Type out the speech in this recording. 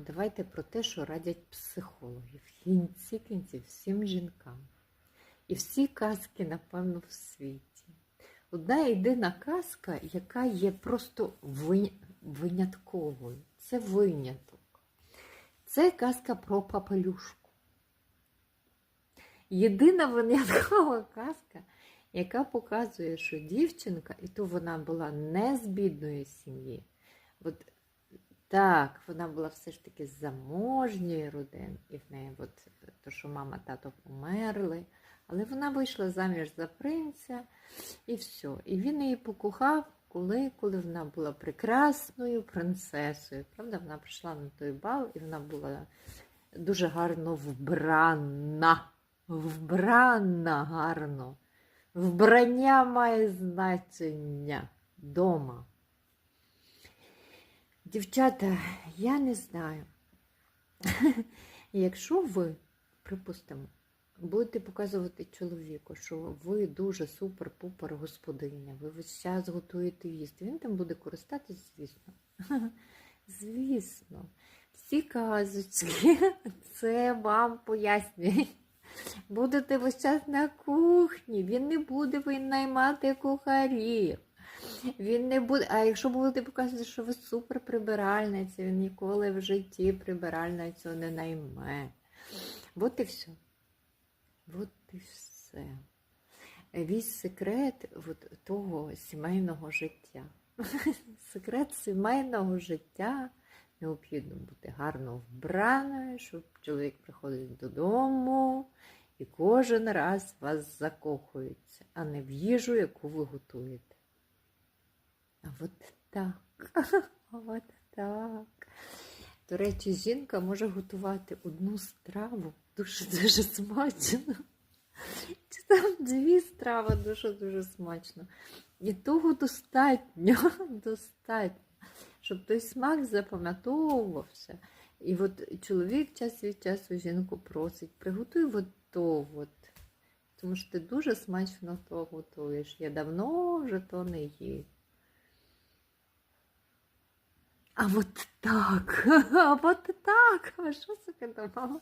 Давайте про те, що радять психологи. В кінці кінців всім жінкам. І всі казки, напевно, в світі. Одна єдина казка, яка є просто винятковою. Це виняток. Це казка про папелюшку. Єдина виняткова казка, яка показує, що дівчинка, і то вона була не з бідної сім'ї. От так, вона була все ж таки з заможньої родини, і в неї, от, то, що мама тато померли, але вона вийшла заміж за принця і все. І він її покохав, коли, коли вона була прекрасною принцесою. Правда, вона прийшла на той бал, і вона була дуже гарно вбрана. Вбрана гарно. Вбрання має значення дома. Дівчата, я не знаю. Якщо ви, припустимо, будете показувати чоловіку, що ви дуже супер-пупер господиня, ви весь час готуєте їсти, він там буде користатись, звісно. Звісно, всі казочки це вам пояснюють. Будете весь час на кухні, він не буде винаймати кухарів. Він не буде. А якщо будете показувати, що ви супер прибиральниця, він ніколи в житті прибиральницю не найме. От і все. От і все. Весь секрет от того сімейного життя. Секрет сімейного життя необхідно бути гарно вбраною, щоб чоловік приходив додому і кожен раз вас закохується, а не в їжу, яку ви готуєте. От так. От так. До речі, жінка може готувати одну страву дуже-дуже смачно. Чи там дві страви дуже-дуже смачно. І того достатньо, достатньо, щоб той смак запам'ятовувався. І от чоловік час від часу жінку просить, приготуй от то от. Тому що ти дуже смачно то готуєш. Я давно вже то не їв. А вот так, а вот так, а що це думала?